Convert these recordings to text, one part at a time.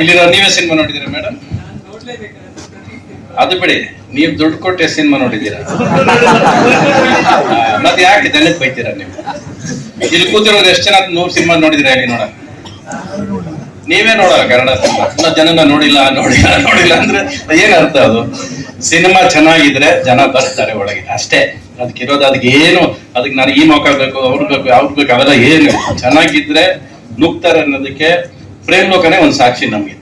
ಇಲ್ಲಿರೋ ನೀವೇ ಸಿನಿಮಾ ನೋಡಿದ್ದೀರಾ ಮೇಡಮ್ ಅದು ಬಿಡಿ, ನೀವು ದುಡ್ಡು ಕೊಟ್ಟೆ ಸಿನಿಮಾ ನೋಡಿದ್ದೀರಾ? ಮತ್ತೆ ಯಾಕೆ ಜನಕ್ಕೆ ಬೈತೀರಾ ನೀವು? ಇಲ್ಲಿ ಕೂತಿರೋದು ಎಷ್ಟು ಜನ ನೂರು ಸಿನಿಮಾ ನೋಡಿದಿರಾ ಇಲ್ಲಿ ನೋಡ ನೀವೇ ನೋಡ ಕನ್ನಡ ಸಿನಿಮಾ. ಜನ ನೋಡಿಲ್ಲ ನೋಡಿಲ್ಲ ನೋಡಿಲ್ಲ ಅಂದ್ರೆ ಏನ್ ಅರ್ಥ ಅದು? ಸಿನಿಮಾ ಚೆನ್ನಾಗಿದ್ರೆ ಜನ ಬರ್ತಾರೆ ಒಳಗೆ, ಅಷ್ಟೇ. ಅದಕ್ಕೆ ಇರೋದು, ಅದಕ್ಕೆ ಏನು, ಅದಕ್ಕೆ ನಾನು ಈ ಮೌಕ ಬೇಕು ಅವ್ರಿಗೆ ಬೇಕು ಅವ್ರಿಗೆ ಬೇಕು, ಅವೆಲ್ಲ ಏನು? ಚೆನ್ನಾಗಿದ್ರೆ ನುಗ್ತಾರೆ ಅನ್ನೋದಕ್ಕೆ ಪ್ರೇಮ್ ಲೋಕನೇ ಒಂದು ಸಾಕ್ಷಿ ನಮ್ಗೆ.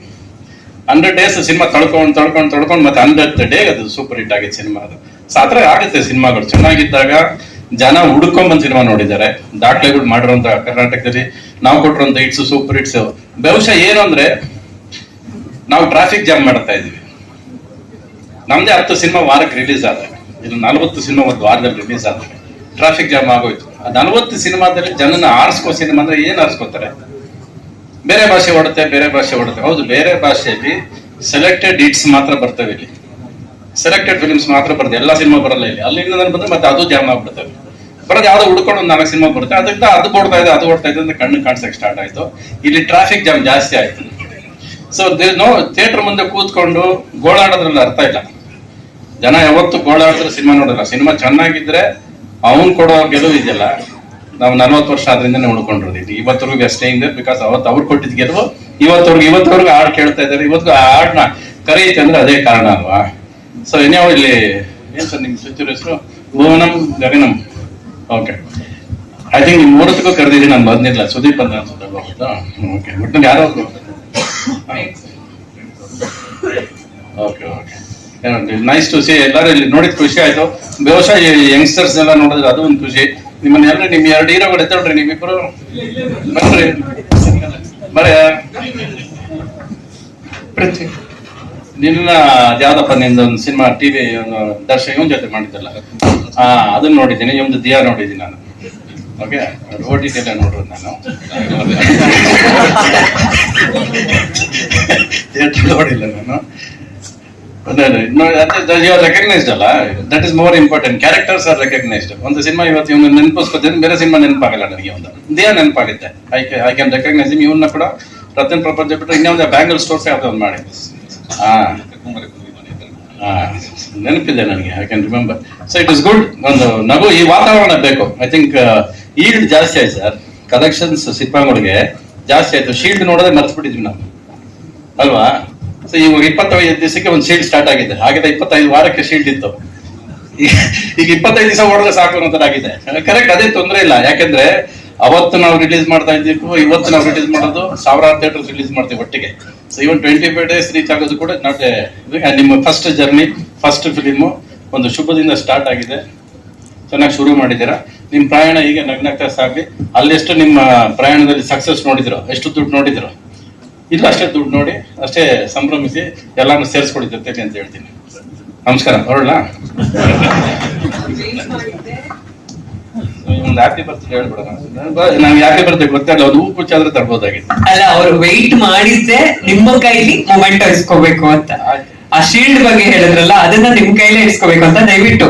ಹಂಡ್ರೆಡ್ ಡೇಸ್ ಸಿನಿಮಾ ತಳ್ಕೊಂಡು ತಳ್ಕೊಂಡು ತಳ್ಕೊಂಡು ಮತ್ತೆ ಹಂಡ್ರೆಡ್ ಡೇ ಅದು ಸೂಪರ್ ಹಿಟ್ ಆಗಿತ್ತು ಸಿನಿಮಾ ಅದು. ಸಾತ್ರ ಆ ಥರ ಆಗುತ್ತೆ ಸಿನಿಮಾಗಳು. ಚೆನ್ನಾಗಿದ್ದಾಗ ಜನ ಹುಡ್ಕೊಂಬಂದ್ ಸಿನಿಮಾ ನೋಡಿದ್ದಾರೆ. ದಾಖಲೆಗಳು ಮಾಡಿರೋಂಥ ಕರ್ನಾಟಕದಲ್ಲಿ ನಾವು ಕೊಟ್ಟಿರೋಂಥ ಹಿಟ್ಸ್ ಸೂಪರ್ ಹಿಟ್ಸ್ ಬಹುಶಃ ಏನು ಅಂದ್ರೆ ನಾವು ಟ್ರಾಫಿಕ್ ಜಾಮ್ ಮಾಡ್ತಾ ಇದೀವಿ ನಮ್ದೇ ಹತ್ತು ಸಿನಿಮಾ ವಾರಕ್ಕೆ ರಿಲೀಸ್ ಆದಾಗ, ಇದು ನಲವತ್ತು ಸಿನಿಮಾ ಒಂದು ವಾರದಲ್ಲಿ ರಿಲೀಸ್ ಆದಾಗ ಟ್ರಾಫಿಕ್ ಜಾಮ್ ಆಗೋಯ್ತು. ಆ ನಲವತ್ತು ಸಿನಿಮಾದಲ್ಲಿ ಜನನ ಆರಿಸ್ಕೋ ಸಿನಿಮಾ ಅಂದ್ರೆ ಏನ್ ಆರಿಸ್ಕೋತಾರೆ? ಬೇರೆ ಭಾಷೆ ಓಡುತ್ತೆ, ಬೇರೆ ಭಾಷೆ ಹೊಡುತ್ತೆ ಹೌದು, ಬೇರೆ ಭಾಷೆಯಲ್ಲಿ ಸೆಲೆಕ್ಟೆಡ್ ಹಿಟ್ಸ್ ಮಾತ್ರ ಬರ್ತವೆ ಇಲ್ಲಿ. ಸೆಲೆಕ್ಟೆಡ್ ಫಿಲ್ಮ್ಸ್ ಮಾತ್ರ ಬರುತ್ತೆ ಎಲ್ಲ ಸಿನಿಮಾ ಬರಲ್ಲ ಇಲ್ಲಿ. ಅಲ್ಲಿಂದ ನಾನು ಬಂದ್ರೆ ಮತ್ತೆ ಅದು ಜಾಮ್ ಆಗ್ಬಿಡ್ತವೆ ಬರೋದು ಯಾವ್ದು ಹುಡ್ಕೊಂಡು ಒಂದು ನಾಲ್ಕು ಸಿನಿಮಾ ಬರುತ್ತೆ. ಅದರಿಂದ ಅದು ಓಡ್ತಾ ಇದೆ, ಅದು ಓಡ್ತಾ ಇದೆ ಅಂತ ಕಣ್ಣು ಕಾಣಿಸಕ್ ಸ್ಟಾರ್ಟ್ ಆಯ್ತು. ಇಲ್ಲಿ ಟ್ರಾಫಿಕ್ ಜಾಮ್ ಜಾಸ್ತಿ ಆಯ್ತು. ಸೊ ನೋ ಥಿಯೇಟರ್ ಮುಂದೆ ಕೂತ್ಕೊಂಡು ಗೋಳಾಡೋದ್ರಲ್ಲಿ ಅರ್ಥ ಇಲ್ಲ. ಜನ ಯಾವತ್ತು ಗೋಳಾಡಿದ್ರೆ ಸಿನಿಮಾ ನೋಡಲ್ಲ. ಸಿನಿಮಾ ಚೆನ್ನಾಗಿದ್ರೆ ಅವನ್ ಕೊಡೋ ಗೆಲುವು ಇದೆಯಲ್ಲ. ನಾವು ನಲ್ವತ್ತು ವರ್ಷ ಆದ್ರಿಂದನೇ ಉಳ್ಕೊಂಡಿರೋದು. ಇವತ್ತವರೆಗೂ ಅಷ್ಟೇ ಇದೆ ಬಿಕಾಸ್ ಅವತ್ತು ಅವ್ರು ಕೊಟ್ಟಿದ್ ಗೆಲುವು ಇವತ್ತವ್ರಿಗೆ, ಇವತ್ತವರೆಗೂ ಹಾಡು ಕೇಳ್ತಾ ಇದ್ದಾರೆ. ಇವತ್ತು ಆ ಹಾಡ್ನ ಕರೆಯುತ್ತೆ ಅಂದ್ರೆ ಅದೇ ಕಾರಣ ಅಲ್ವಾ? ಸೊ ಇನ್ಯಾವ ಇಲ್ಲಿ ಏನ್ ಸರ್ ನಿಮ್ ಸುತ್ತೂರು ಹೆಸರು? Bhuvanam Gaganam. Okay I think ನಿಮ್ ಮೂರತ್ತಕ್ಕೂ ಕರೆದಿದ್ದೀನಿ, ನಾನು ಬಂದಿಲ್ಲ. ಸುದೀಪ್ ಅಂತ ಅನ್ಸುತ್ತೆ ಓಕೆ ನಂಗೆ ಯಾರೋ okay okay nice to see ಎಲ್ಲರೂ ಇಲ್ಲಿ ನೋಡಿದ ಖುಷಿ ಆಯ್ತು. ಬಹುಶಃ ಯಂಗ್ಸ್ಟರ್ಸ್ ಎಲ್ಲ ನೋಡಿದ್ರೆ ಅದು ಒಂದು ಖುಷಿ. ನಿಮ್ಮನ್ನ ಎಲ್ಲ ನಿಮ್ ಎರಡು ಹೀರೋಗಳು ಎತ್ತೋಳ್ರಿ ನಿಮ್ಮಿಬ್ರು ಬರ್ರಿ ಬರ ಪೃಥ್ವಿ ನಿನ್ನ ಯಾವ್ದಪ್ಪ, ನಿಂದು ಒಂದು ಸಿನಿಮಾ ಟಿವಿ ಒಂದು ದರ್ಶಕ ಇವನ್ ಜೊತೆ ಮಾಡಿದ್ದಲ್ಲ? ಹಾ ಅದನ್ನ ನೋಡಿದ್ದೀನಿ ಇವಂದು ದಿಯಾ ನೋಡಿದ್ದೀನಿ ನಾನು. ಓಕೆ ಓ ಟಿ ಟಿ ನೋಡ್ರಿ ನಾನು. ಥಿಯೇಟರ್ ನೋಡಿಲ್ಲ ನಾನು. ರೆಕಗ್ನೈಸ್ಡ್ ಅಲ್ಲ? That is more important characters are recognised ಒಂದು ಸಿನಿಮಾ ಇವತ್ತು ಇವನು ನೆನಪಿಸ್ಕೊತೀನಿ, ಬೇರೆ ಸಿನಿಮಾ ನೆನಪಾಗಲ್ಲ ನನಗೆ ಒಂದು. ದೇಹ ನೆನಪಾಗುತ್ತೆ. ಐ ಐ ಕ್ಯಾನ್ ರೆಕಗ್ನೈಸ್ ಇವನ್ನ ಕೂಡ ರತನ್ ಪ್ರಪಂಚ ಬಿಟ್ಟರೆ ಇನ್ನೊಂದು ಬ್ಯಾಂಗಲ್ ಸ್ಟೋರ್ಸ್ ಯಾವ್ದು ಒಂದು ಮಾಡಿ ನೆನಪಿದೆ ನನಗೆ I can remember so it is good ಒಂದು ನಗು, ಈ ವಾತಾವರಣ ಬೇಕು. ಐ ಥಿಂಕ್ ಈಲ್ಡ್ ಜಾಸ್ತಿ ಆಯ್ತು ಸರ್. ಕಲೆಕ್ಷನ್ಸ್ ಸಿನಿಮಾಗಳಿಗೆ ಜಾಸ್ತಿ ಆಯ್ತು. ಶೀಲ್ಡ್ ನೋಡೋದೇ ಮರ್ತು ಬಿಟ್ಟಿದ್ವಿ ನಾವು. ಅಲ್ವಾ? ಸೊ ಇವಾಗ ಇಪ್ಪತ್ತೈದು ದಿವಸಕ್ಕೆ ಒಂದು ಶೀಲ್ಡ್ ಸ್ಟಾರ್ಟ್ ಆಗಿದೆ. ಹಾಗೆ ಇಪ್ಪತ್ತೈದು ವಾರಕ್ಕೆ ಶೀಲ್ಡ್ ಇತ್ತು. ಈಗ ಇಪ್ಪತ್ತೈದು ದಿವಸ ಹೊಡೆದ್ರೆ ಸಾಕು ಅನ್ನೋ ಆಗಿದೆ ಕರೆಕ್ಟ್ ಅದೇ ತೊಂದರೆ ಇಲ್ಲ. ಯಾಕಂದ್ರೆ ಅವತ್ತು ನಾವು ರಿಲೀಸ್ ಮಾಡ್ತಾ ಇದ್ದೀವಿ, ಇವತ್ತು ನಾವು ರಿಲೀಸ್ ಮಾಡೋದು ಸಾವಿರಾರು ಥಿಯೇಟರ್ ರಿಲೀಸ್ ಮಾಡ್ತೀವಿ ಒಟ್ಟಿಗೆ. So even twenty five days reach ಆಗೋದು ಕೂಡ ನಾಟ್ ನಿಮ್ಮ ಫಸ್ಟ್ ಜರ್ನಿ ಫಸ್ಟ್ ಫಿಲಿಮು ಒಂದು ಶುಭದಿಂದ ಸ್ಟಾರ್ಟ್ ಆಗಿದೆ. ಚೆನ್ನಾಗಿ ಶುರು ಮಾಡಿದ್ದೀರಾ? ನಿಮ್ಮ ಪ್ರಯಾಣ ಹೀಗೆ ನಗ್ನಗ್ತಾ ಸಾಕಿ ಅಲ್ಲೆಷ್ಟು ನಿಮ್ಮ ಪ್ರಯಾಣದಲ್ಲಿ ಸಕ್ಸಸ್ ನೋಡಿದ್ರು, ಎಷ್ಟು ದುಡ್ಡು ನೋಡಿದಿರೋ? ಇಲ್ಲ ಅಷ್ಟೇ ದುಡ್ಡು ನೋಡಿ ಅಷ್ಟೇ ಸಂಭ್ರಮಿಸಿ ಎಲ್ಲಾನು ಸೇರಿಸ್ಕೊಡಿ ಜೊತೆಗೆ ಅಂತ ಹೇಳ್ತೀನಿ. ನಮಸ್ಕಾರ ಹೊರಡ್ಲಾ? ಒಂದು ಹ್ಯಾಪಿ ಬರ್ತ್ಡೇ ಹೇಳ್ಬಿಡೋಣ. ನಾವು ಯಾಕೆ ಬರ್ತ್ಡೇ ಗೊತ್ತಿಲ್ಲ ಒಂದು ಹೂ ಕುಚ್ಚಾದ್ರೆ ತರ್ಬೋದಾಗಿತ್ತು. ಅಲ್ಲ ಅವ್ರು ವೆಯ್ಟ್ ಮಾಡಿದ್ದೆ ನಿಮ್ಮ ಕೈಲಿ ಮೊಮೆಂಟ್ ಇಸ್ಕೋಬೇಕು ಅಂತ. ಆ ಶೀಲ್ಡ್ ಬಗ್ಗೆ ಹೇಳಿದ್ರಲ್ಲ ಅದನ್ನ ನಿಮ್ ಕೈಲೇ ಇಸ್ಕೋಬೇಕು ಅಂತ ದಯವಿಟ್ಟು.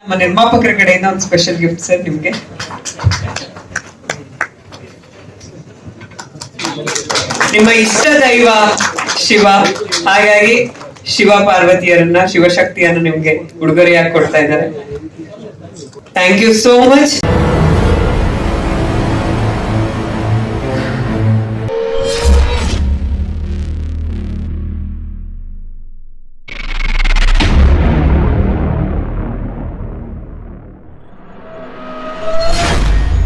ನಮ್ಮ ನಿರ್ಮಾಪಕರ ಕಡೆಯಿಂದ ಒಂದು ಸ್ಪೆಷಲ್ ಗಿಫ್ಟ್ ಸರ್ ನಿಮಗೆ. ನಿಮ್ಮ ಇಷ್ಟ ದೈವ ಶಿವ ಹಾಗಾಗಿ ಶಿವ ಪಾರ್ವತಿಯರನ್ನ ಶಿವಶಕ್ತಿಯನ್ನು ನಿಮ್ಗೆ ಉಡುಗೊರೆಯಾಗಿ ಕೊಡ್ತಾ ಇದ್ದಾರೆ. Thank you so much